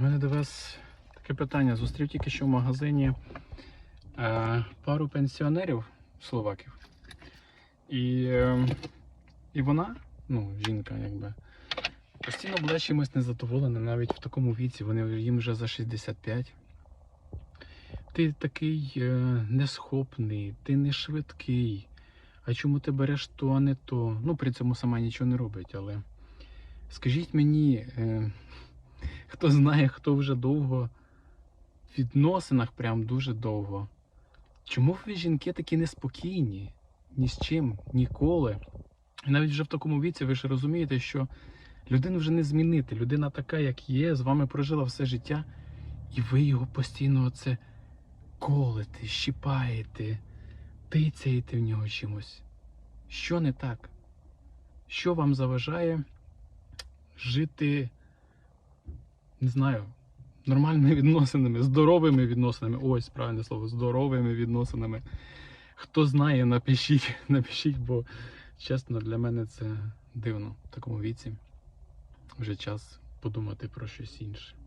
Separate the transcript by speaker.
Speaker 1: У мене до вас таке питання. Зустрів тільки що в магазині е, пару пенсіонерів словаків. І, е, і вона, ну, жінка, якби, постійно була чимось незадоволена, навіть в такому віці, вони їм вже за 65. Ти такий е, несхопний, ти не швидкий. А чому ти береш то, а не то? Ну, при цьому сама нічого не робить, але скажіть мені, е, хто знає, хто вже довго в відносинах, прям дуже довго. Чому ви жінки такі неспокійні? Ні з чим, ніколи. І навіть вже в такому віці ви ж розумієте, що людину вже не змінити. Людина така, як є, з вами прожила все життя, і ви його постійно оце колите, щіпаєте, тицяєте в нього чимось. Що не так? Що вам заважає жити, не знаю, нормальними відносинами, здоровими відносинами. Ось правильне слово, здоровими відносинами. Хто знає, напишіть, напишіть, бо чесно, для мене це дивно в такому віці. Вже час подумати про щось інше.